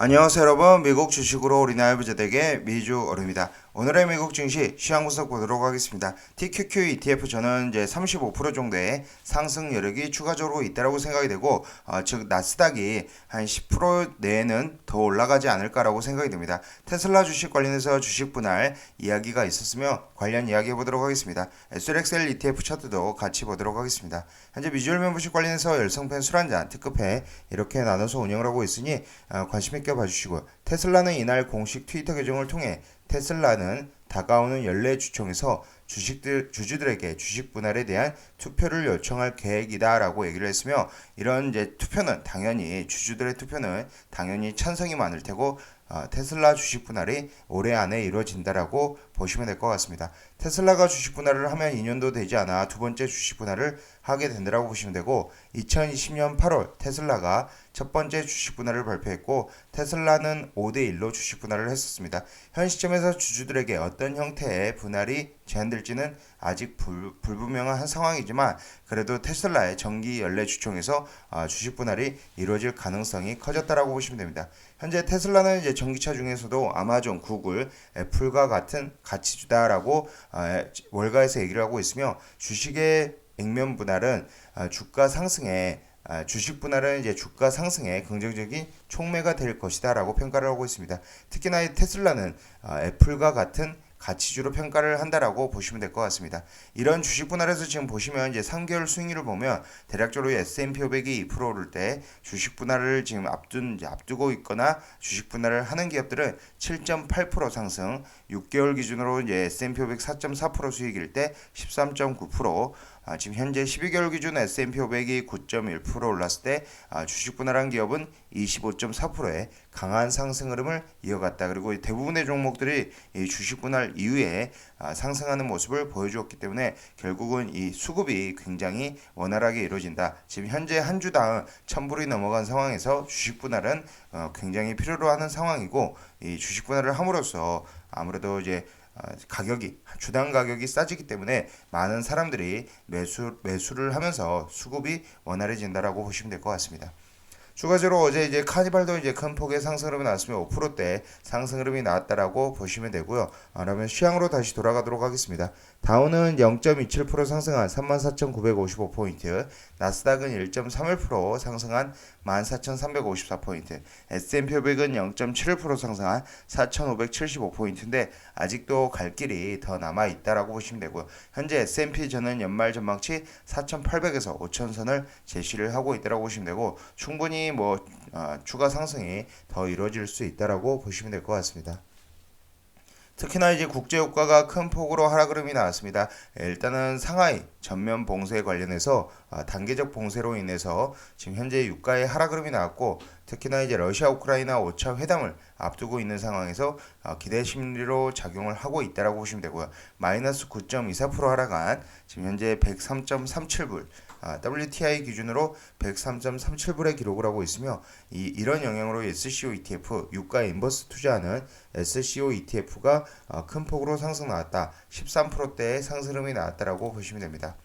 안녕하세요 여러분. 미국 주식으로 우리나라 부자되게 미주 어릅니다 오늘의 미국 증시 시황 분석 보도록 하겠습니다. TQQ ETF 저는 이제 35% 정도의 상승 여력이 추가적으로 있다라고 생각이 되고 어, 즉 나스닥이 한 10% 내에는 더 올라가지 않을까라고 생각이 됩니다. 테슬라 주식 관련해서 주식 분할 이야기가 있었으며 관련 이야기 해보도록 하겠습니다. SLXL ETF 차트도 같이 보도록 하겠습니다. 현재 미주얼 멤버십 관련해서 열성팬 술 한잔 특급회 이렇게 나눠서 운영을 하고 있으니 어, 관심 있게 봐주시고 테슬라는 이날 공식 트위터 계정을 통해 테슬라는 다가오는 연례 주총에서 주식들 주주들에게 주식 분할에 대한 투표를 요청할 계획이다라고 얘기를 했으며 이런 이제 투표는 당연히 주주들의 투표는 당연히 찬성이 많을 테고 어, 테슬라 주식 분할이 올해 안에 이루어진다라고 보시면 될 것 같습니다. 테슬라가 주식 분할을 하면 2년도 되지 않아 두 번째 주식 분할을 하게 된다라고 보시면 되고 2020년 8월 테슬라가 첫 번째 주식 분할을 발표했고 테슬라는 5대 1로 주식 분할을 했었습니다. 현 시점에서 주주들에게 어떤 형태의 분할이 제한될지는 아직 불, 불분명한 상황이지만 그래도 테슬라의 정기 연례 주총에서 아, 주식 분할이 이루어질 가능성이 커졌다라고 보시면 됩니다. 현재 테슬라는 이제 전기차 중에서도 아마존, 구글, 애플과 같은 가치주다라고 아, 월가에서 얘기를 하고 있으며 주식의 액면 분할은 아, 주가 상승에 아, 주식 분할은 이제 주가 상승에 긍정적인 촉매가 될 것이다라고 평가를 하고 있습니다. 특히나 이 테슬라는 아, 애플과 같은 가치주로 평가를 한다라고 보시면 될 것 같습니다. 이런 주식 분할에서 지금 보시면 이제 3개월 수익률을 보면 대략적으로 S&P 500이 2% 오를 때 주식 분할을 지금 앞둔 앞두고 있거나 주식 분할을 하는 기업들은 7.8% 상승, 6개월 기준으로 이제 S&P 500 4.4% 수익일 때 13.9%, 아, 지금 현재 12개월 기준 S&P 500이 9.1% 올랐을 때 아, 주식 분할한 기업은 25.4%의 강한 상승 흐름을 이어갔다. 그리고 이 대부분의 종목들이 이 주식 분할 이후에 아, 상승하는 모습을 보여주었기 때문에 결국은 이 수급이 굉장히 원활하게 이루어진다. 지금 현재 한 주당 1000불이 넘어간 상황에서 주식 분할은 어, 굉장히 필요로 하는 상황이고 이 주식 분할을 함으로써 아무래도 이제 어, 가격이 주당 가격이 싸지기 때문에 많은 사람들이 매수 매수를 하면서 수급이 원활해진다라고 보시면 될 것 같습니다. 추가적으로 어제 이제 카니발도 이제 큰 폭의 상승 흐름이 나왔으며 5%대 상승 흐름이 나왔다라고 보시면 되고요. 아, 그러면 시황으로 다시 돌아가도록 하겠습니다. 다우는 0.27% 상승한 34,955포인트, 나스닥은 1.31% 상승한 14,354포인트, S&P 500은 0.71% 상승한 4,575포인트인데 아직도 갈 길이 더 남아 있다라고 보시면 되고요. 현재 S&P 저는 연말 전망치 4,800에서 5,000선을 제시를 하고 있다라고 보시면 되고 충분히 뭐 어, 추가 상승이 더 이루어질 수 있다라고 보시면 될 것 같습니다. 특히나 이제 국제 유가가 큰 폭으로 하락 흐름이 나왔습니다. 예, 일단은 상하이 전면 봉쇄 관련해서 아, 단계적 봉쇄로 인해서 지금 현재 유가의 하락 흐름이 나왔고 특히나 이제 러시아 우크라이나 5차 회담을 앞두고 있는 상황에서 아, 기대 심리로 작용을 하고 있다라고 보시면 되고요. 마이너스 9.24% 하락한 지금 현재 103.37불 아, WTI 기준으로 103.37불의 기록을 하고 있으며 이, 이런 영향으로 SCO ETF 유가 인버스 투자하는 SCO ETF가 어, 큰 폭으로 상승 나왔다. 13%대의 상승 흐름이 나왔다라고 보시면 됩니다.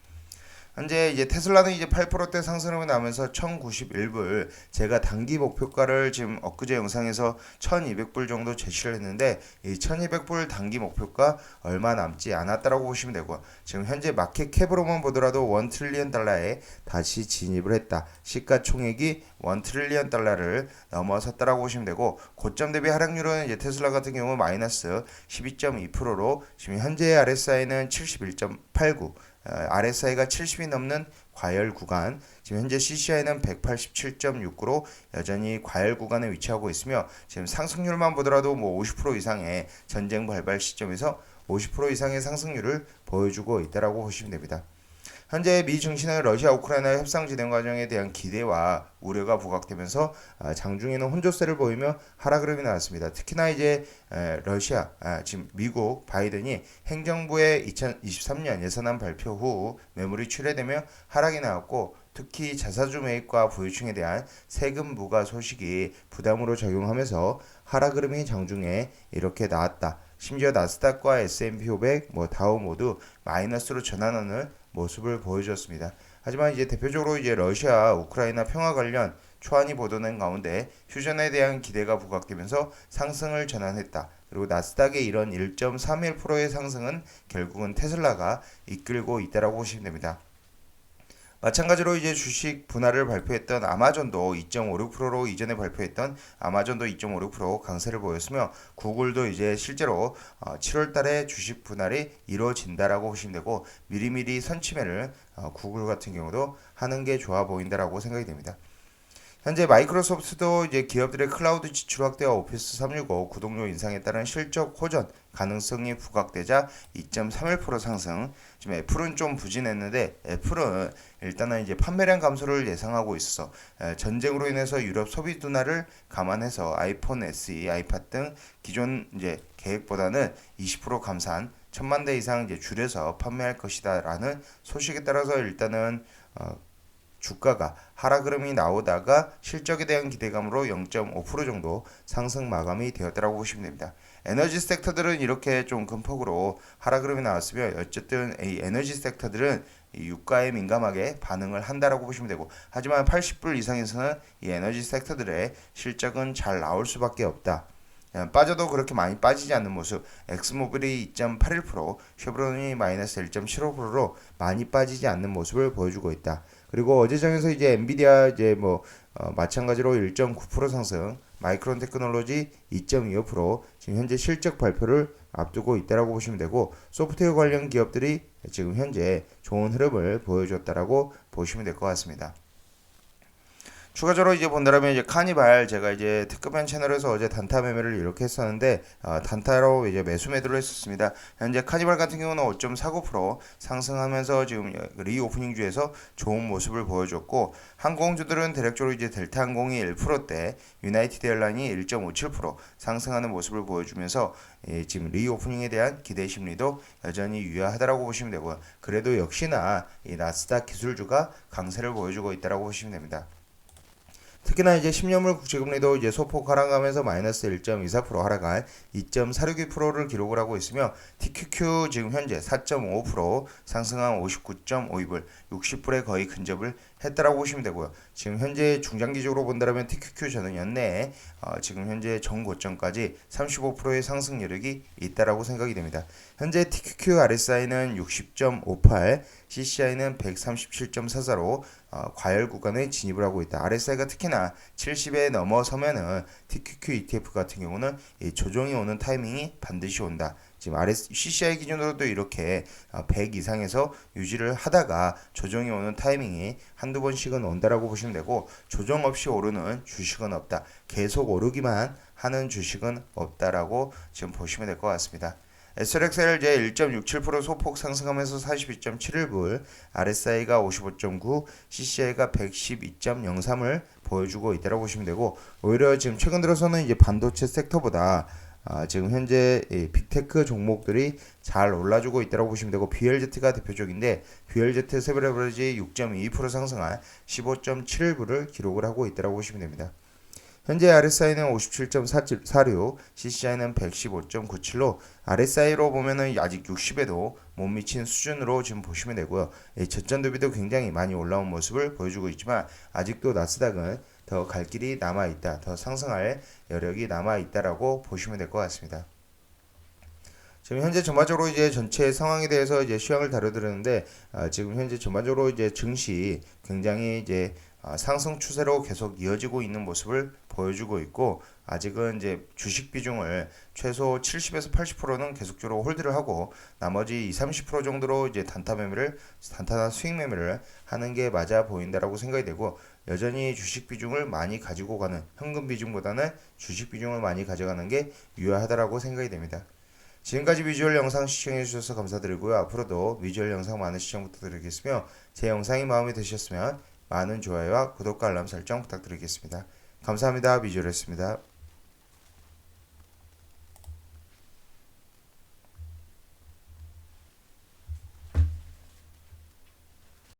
현재 이제 테슬라는 이제 8%대 상승을 나면서 1091불 제가 단기 목표가를 지금 엊그제 영상에서 1200불 정도 제시를 했는데 이 1200불 단기 목표가 얼마 남지 않았다라고 보시면 되고 지금 현재 마켓 캡으로만 보더라도 1 트릴리언 달러에 다시 진입을 했다. 시가총액이 1 트릴리언 달러를 넘어섰다라고 보시면 되고 고점 대비 하락률은 이제 테슬라 같은 경우 마이너스 12.2%로 지금 현재 RSI는 71.89 어, RSI가 70이 넘는 과열 구간, 지금 현재 CCI는 187.69로 여전히 과열 구간에 위치하고 있으며 지금 상승률만 보더라도 뭐 50% 이상의 전쟁 발발 시점에서 50% 이상의 상승률을 보여주고 있다라고 보시면 됩니다. 현재 미 증시는 러시아 우크라이나 협상 진행 과정에 대한 기대와 우려가 부각되면서 아, 장중에는 혼조세를 보이며 하락 흐름이 나왔습니다. 특히나 이제 러시아 아, 지금 미국 바이든이 행정부의 2023년 예산안 발표 후 매물이 출회되며 하락이 나왔고 특히 자사주 매입과 부유층에 대한 세금 부과 소식이 부담으로 작용하면서 하락 흐름이 장중에 이렇게 나왔다. 심지어 나스닥과 S&P 500, 뭐 다우 모두 마이너스로 전환하는 모습을 보여주었습니다. 하지만 이제 대표적으로 이제 러시아 우크라이나 평화 관련 초안이 보도된 가운데 휴전에 대한 기대가 부각되면서 상승을 전환했다. 그리고 나스닥의 이런 1.31%의 상승은 결국은 테슬라가 이끌고 있다라고 보시면 됩니다. 마찬가지로 이제 주식 분할을 발표했던 아마존도 2.56%로 이전에 발표했던 아마존도 2.56% 강세를 보였으며 구글도 이제 실제로 7월 달에 주식 분할이 이루어진다라고 보시면 되고 미리미리 선침해를 어, 구글 같은 경우도 하는 게 좋아 보인다라고 생각이 됩니다. 현재 마이크로소프트도 이제 기업들의 클라우드 지출 확대와 오피스 365 구독료 인상에 따른 실적 호전 가능성이 부각되자 2.31% 상승. 지금 애플은 좀 부진했는데 애플은 일단은 이제 판매량 감소를 예상하고 있어서 에, 전쟁으로 인해서 유럽 소비 둔화를 감안해서 아이폰 SE, 아이팟 등 기존 이제 계획보다는 20% 감산 천만 대 이상 이제 줄여서 판매할 것이다라는 소식에 따라서 일단은 어, 주가가 하락 흐름이 나오다가 실적에 대한 기대감으로 0.5% 정도 상승 마감이 되었다고 보시면 됩니다. 에너지 섹터들은 이렇게 좀 금폭으로 하락 흐름이 나왔으며 어쨌든 이 에너지 섹터들은 이 유가에 민감하게 반응을 한다라고 보시면 되고 하지만 80불 이상에서는 이 에너지 섹터들의 실적은 잘 나올 수밖에 없다. 예, 빠져도 그렇게 많이 빠지지 않는 모습. 엑스모빌이 2.81%, 쉐브론이 마이너스 1.75%로 많이 빠지지 않는 모습을 보여주고 있다. 그리고 어제 장에서 이제 엔비디아 이제 뭐 어, 마찬가지로 1.9% 상승, 마이크론 테크놀로지 2.25% 지금 현재 실적 발표를 앞두고 있다라고 보시면 되고 소프트웨어 관련 기업들이 지금 현재 좋은 흐름을 보여줬다라고 보시면 될 것 같습니다. 추가적으로 이제 본다면 이제 카니발 제가 이제 특급한 채널에서 어제 단타 매매를 이렇게 했었는데 어, 단타로 이제 매수 매도를 했었습니다. 현재 카니발 같은 경우는 5.49% 상승하면서 지금 리오프닝 주에서 좋은 모습을 보여줬고 항공주들은 대략적으로 이제 델타 항공이 1%대, 유나이티드 에어라인이 1.57% 상승하는 모습을 보여주면서 예, 지금 리오프닝에 대한 기대 심리도 여전히 유효하다라고 보시면 되고요. 그래도 역시나 이 나스닥 기술주가 강세를 보여주고 있다라고 보시면 됩니다. 특히나 이제 10년물 국채금리도 이제 소폭 하락하면서 마이너스 1.24% 하락한 2.46%를 기록을 하고 있으며 TQQ 지금 현재 4.5% 상승한 59.52불, 60불에 거의 근접을 했다라고 보시면 되고요. 지금 현재 중장기적으로 본다면 TQQ 저는 연내에 어, 지금 현재 전고점까지 35%의 상승 여력이 있다라고 생각이 됩니다. 현재 TQQ RSI는 60.58, CCI는 137.44로 어, 과열 구간에 진입을 하고 있다. RSI가 특히나 70에 넘어서면은 TQQ ETF 같은 경우는 이 조정이 오는 타이밍이 반드시 온다. 지금 RS, CCI 기준으로도 이렇게 100 이상에서 유지를 하다가 조정이 오는 타이밍이 한두 번씩은 온다라고 보시면 되고 조정 없이 오르는 주식은 없다. 계속 오르기만 하는 주식은 없다라고 지금 보시면 될 것 같습니다. SLXL 제 1.67% 소폭 상승하면서 42.71불, RSI가 55.9, CCI가 112.03을 보여주고 있다고 보시면 되고 오히려 지금 최근 들어서는 이제 반도체 섹터보다 아, 지금 현재 이 빅테크 종목들이 잘 올라주고 있다고 보시면 되고 BLZ가 대표적인데 BLZ 세브레버리지 6.2% 상승한 15.7불을 기록을 하고 있다고 보시면 됩니다. 현재 RSI는 57.46, CCI는 115.97로 RSI로 보면은 아직 60에도 못 미친 수준으로 지금 보시면 되고요. 저점 대비도 굉장히 많이 올라온 모습을 보여주고 있지만 아직도 나스닥은 더 갈 길이 남아 있다, 더 상승할 여력이 남아 있다라고 보시면 될 것 같습니다. 지금 현재 전반적으로 이제 전체 상황에 대해서 이제 시황을 다뤄드렸는데 아, 지금 현재 전반적으로 이제 증시 굉장히 이제 아, 상승 추세로 계속 이어지고 있는 모습을 보여주고 있고 아직은 이제 주식 비중을 최소 70에서 80%는 계속적으로 홀드를 하고 나머지 20, 30% 정도로 이제 단타 매매를 단타나 수익 매매를 하는 게 맞아 보인다라고 생각이 되고 여전히 주식 비중을 많이 가지고 가는 현금 비중보다는 주식 비중을 많이 가져가는 게 유효하다라고 생각이 됩니다. 지금까지 비주얼 영상 시청해 주셔서 감사드리고요. 앞으로도 비주얼 영상 많은 시청 부탁드리겠으며 제 영상이 마음에 드셨으면 많은 좋아요와 구독과 알람 설정 부탁드리겠습니다. 감사합니다. 비주얼했습니다.